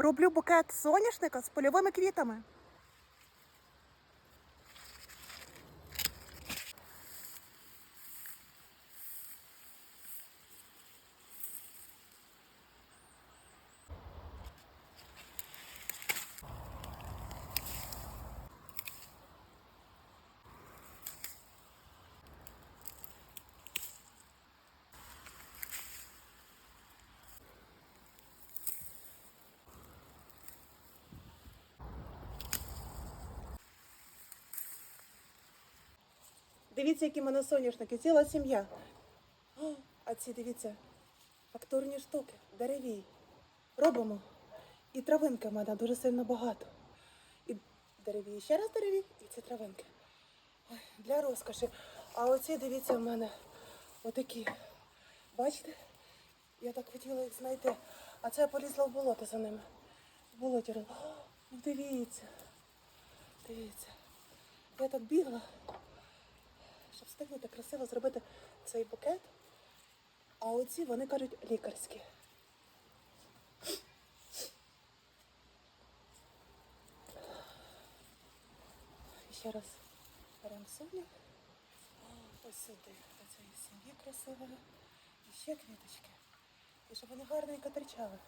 Роблю букет соняшника з польовими квітами. Дивіться, які в мене соняшники, ціла сім'я. О, а ці, дивіться, фактурні штуки, дереві. Робимо. І травинки в мене дуже сильно багато. І дереві, і ще раз дереві, і ці травинки. Ой, для розкоші. А оці, дивіться, в мене отакі. Бачите? Я так хотіла їх знайти. А це я полізла в болото за ними. В болоті. О, ну дивіться. Дивіться. Я так бігла щоб встигнути красиво зробити цей букет. А оці вони кажуть лікарські. Ще раз беремо сумнів. Ось сюди, до цієї сім'ї красивої. І ще квіточки. І щоб вони гарненько торчали.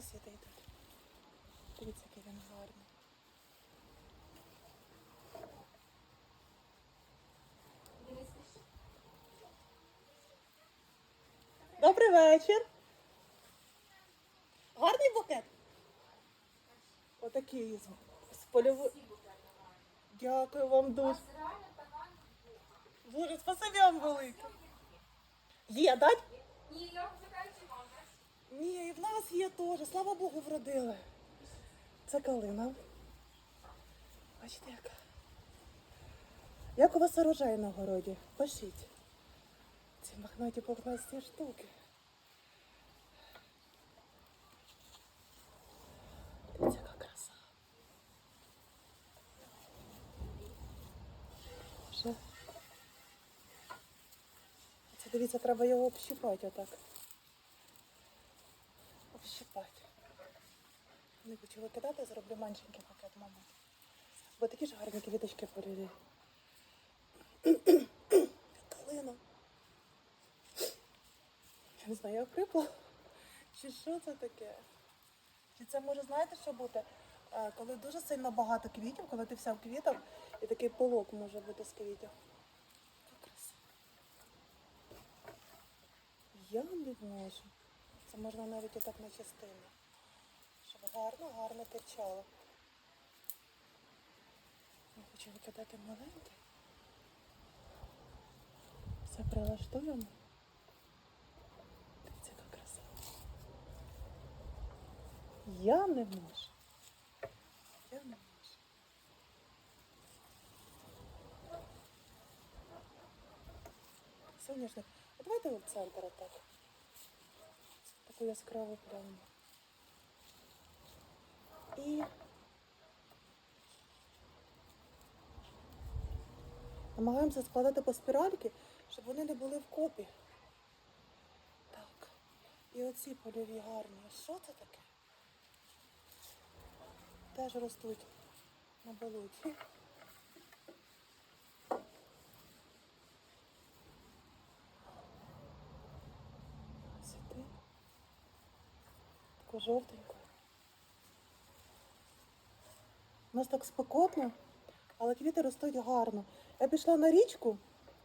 Сусіди йдуть. Дивіться, який він гарний. Добрий вечір. Гарний букет. Отакий з, польової. Дякую вам дуже. Боже, спасибі вам велике. Є, дать? Ні, я чекаю вам. Ні, і в нас є теж, слава Богу, вродили. Це калина. Бачите, яка. Як у вас урожай на городі? Пишіть. Ці махнаті пухнасті штуки. Яка краса. Вже. Це дивіться, треба його общипати отак. Общипати. Не хочу викидати, зроблю меншенький пакет, мабуть. Бо такі ж гарні квіточки польові. Калина. Я не знаю, я припла. Чи що це таке? Чи це може, знаєте, що бути? Е, Коли дуже сильно багато квітів, коли ти вся в квітах, і такий полок може бути з квітів. Я не можу. Це можна навіть отак на частини. Щоб гарно, гарно течало. Я хочу викидати маленьке. Все прилаштуємо. Дивіться, яка краса. Я не можу. Я не можу. Соняшник. А давайте в центр отак. Таку яскраву пляму. І намагаємося складати по спіральки, щоб вони не були в копі. Так. І оці польові гарні. Що це таке? Теж ростуть на болоті. Сюди. Таку жовтеньку. У нас так спекотно, але квіти ростуть гарно. Я пішла на річку,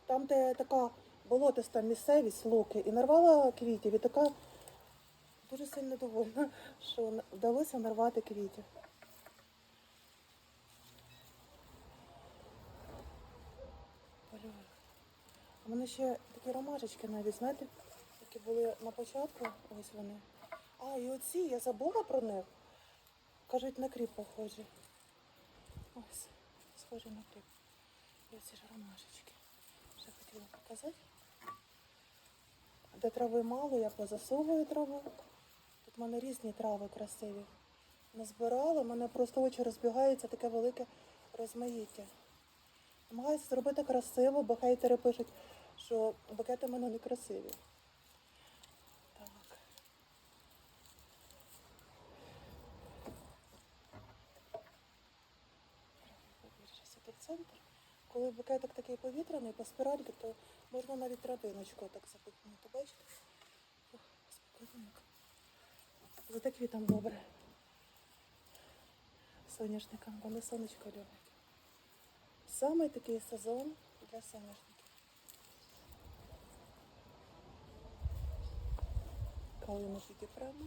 там, де така болотиста місцевість, луки, і нарвала квітів. І така дуже сильно довольна, що вдалося нарвати квітів. Мене ще такі ромашечки навіть, знаєте, які були на початку, ось вони. А, і оці, я забула про них. Кажуть, на кріп похожі. Ось, схожі на кріп. І оці ж ромашечки. Вже хотіла показати. Де трави мало, я позасовую траву. Тут в мене різні трави красиві. Назбирала, в мене просто очі розбігаються, таке велике розмаїття. Намагаюся зробити красиво, бо хейтери пишуть, що букети в мене не красиві. Так. Тут центр. Коли букетик такий повітряний, по спіральки, то можна навіть травиночку так запихнути. Бачите? Ох, спокійненько. Зате квітам добре. Соняшникам, вони сонечко люблять. Саме такий сезон для соняшників. Калину підібрано.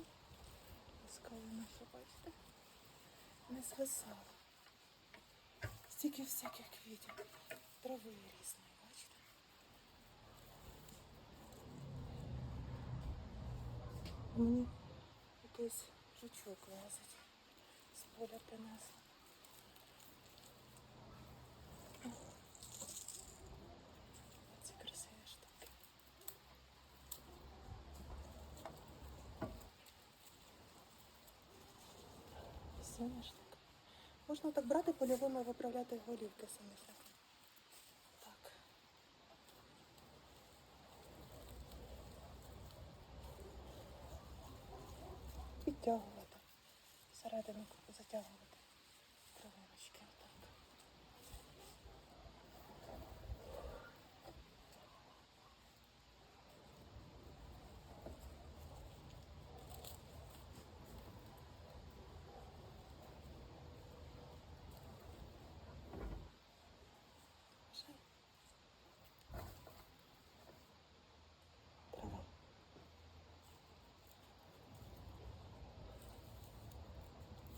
Ось калина, що бачите, не звисала. Стільки всяких квітів. Трави різної, бачите? Мені якийсь жучок лазить. З поля принесла. Ці красиві штуки. Соняшник. Можна так брати польовими виправляти голівки соняшника. Так. Підтягувати. Всередину затягувати травиночки. Отак. Ще. Трава.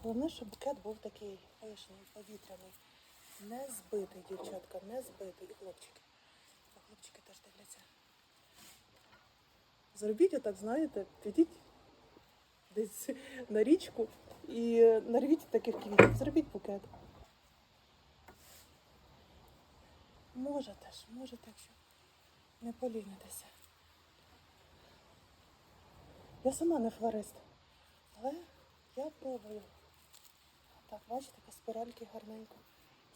Головне, щоб букет був такий пишний, повітряний. Не збитий, дівчатка, не збитий. І хлопчики. Хлопчики теж дивляться. Зробіть отак, знаєте, підіть десь на річку і нарвіть таких квітів. Зробіть букет. Можете ж, можете, якщо не полінитеся. Я сама не флорист, але я пробую. Так, бачите, по спіральки гарненько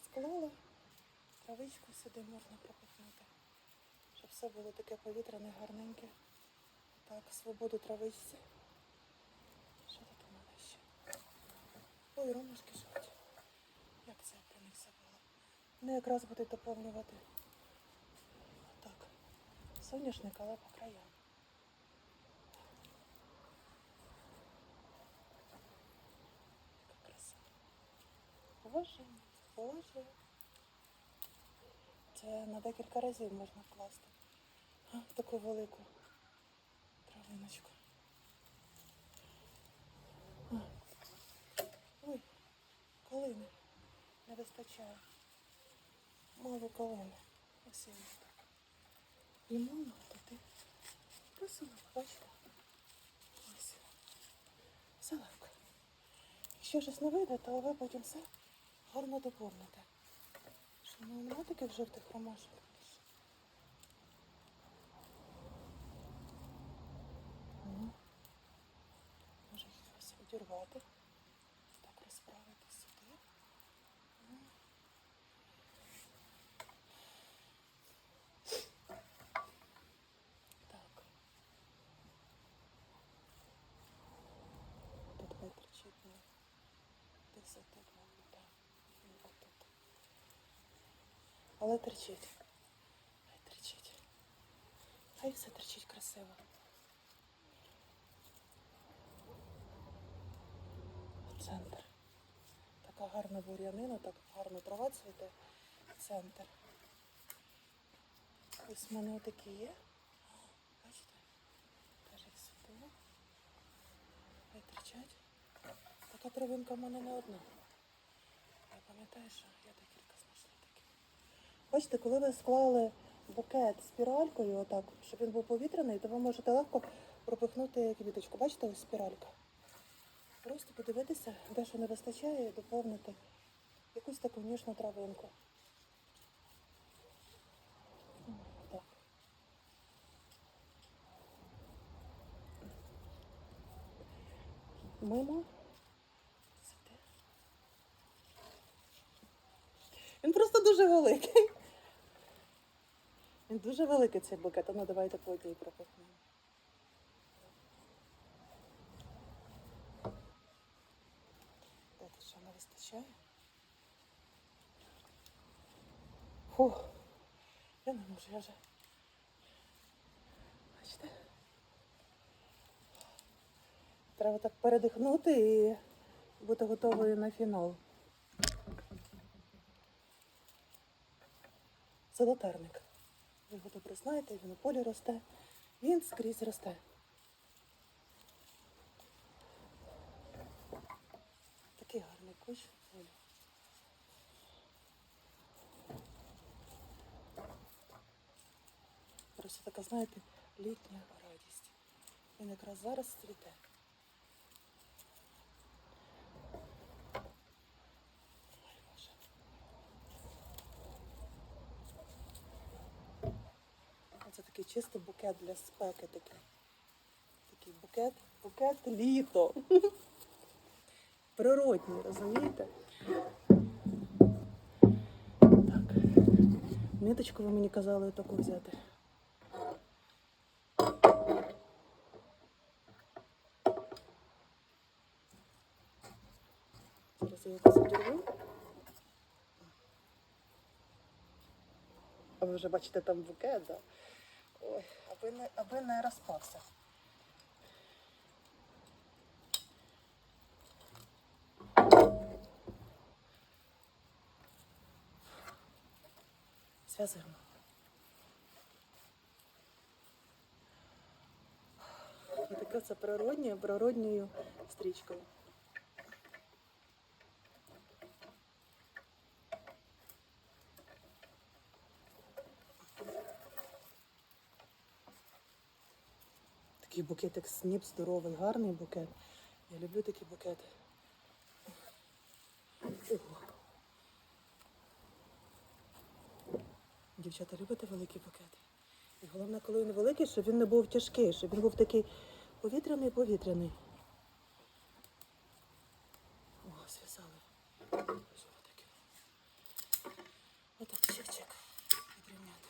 склала. Травичку сюди можна пропихнути, щоб все було таке повітряне, гарненьке. Так, свободу травичці. Що у мене ще? Ой, ромашки жовті. Як це про них забула? Вони якраз будуть доповнювати. Так, соняшник, але по краям. Яка краса. Боже, боже. Це на декілька разів можна вкласти. В таку велику травиночку. Ой, калини не вистачає. Мало калини. Ось її так. І мало туди. Просто бачите. Ось. Легко. Якщо щось не вийде, то ви потім все гарно доповнити. Що ну, немає таких жовтих ромашок? Може їх ось одірвати. Так розправити сюди. Ну. Так. Тут витрачить на десь отут можна, так. І отут. Але терчить. Хай терчить. Хай все терчить красиво. Центр. Така гарна бур'янина, так гарно трава цвіте. Центр. Ось мене отакі є. Бачите? Теж їх сюди. Хай терчать. Така травинка в мене не одна. Я пам'ятаю, що я декілька. Бачите, коли ви склали букет спіралькою, отак, щоб він був повітряний, то ви можете легко пропихнути квіточку. Бачите, ось спіралька. Просто подивитися, де що не вистачає, і доповнити якусь таку ніжну травинку. Мимо. Він просто дуже великий. Він дуже великий цей букет. Ну, давайте по одній пропихнемо. Дайте, що не вистачає. Фу, я не можу, я вже. Бачите? Треба так передихнути і бути готовою на фінал. Золотарник. Його добре знаєте, він у полі росте, він скрізь росте. Такий гарний кущ. Просто така, знаєте, літня радість. Він якраз зараз цвіте. Такий чистий букет для спеки такий. Такий букет, букет літо. Природній, розумієте? Так. Ниточку ви мені казали таку взяти. Зараз я якось одірву. А ви вже бачите там букет, да? Ой, аби не, аби не розпався. Зв'язуємо. Таке це природньою, природньою стрічкою. Такий букетик сніп здоровий, гарний букет. Я люблю такі букети. Дівчата, любите великі букети? І головне, коли він великий, щоб він не був тяжкий, щоб він був такий повітряний, повітряний. О, зв'язали. Животики. Отак, чик-чик. Підрівняти.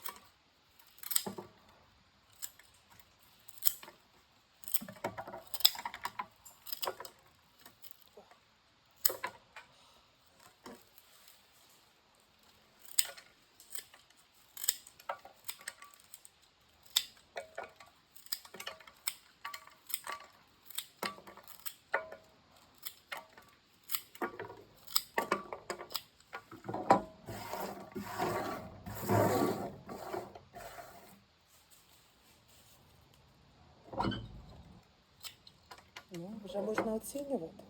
Ну, вже можна оцінювати.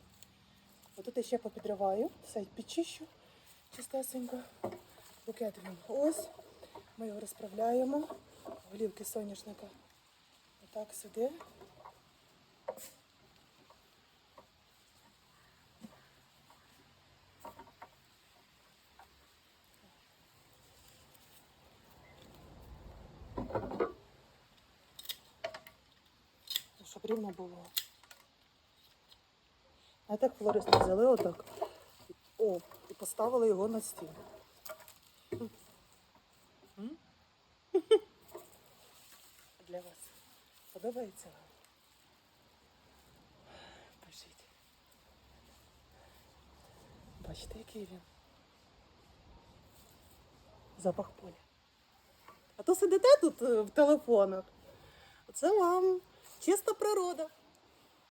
Отут я ще попідриваю, все підчищу чистесенько. Букет він ось. Ми його розправляємо. Голівки соняшника. Отак сюди. Ну, Щоб рівно було. Флористи взяли отак. О, і поставили його на стіл. Для вас. Подобається вам? Пишіть. Бачите, який він? Запах поля. А то сидите тут е, в телефонах. Оце вам чиста природа.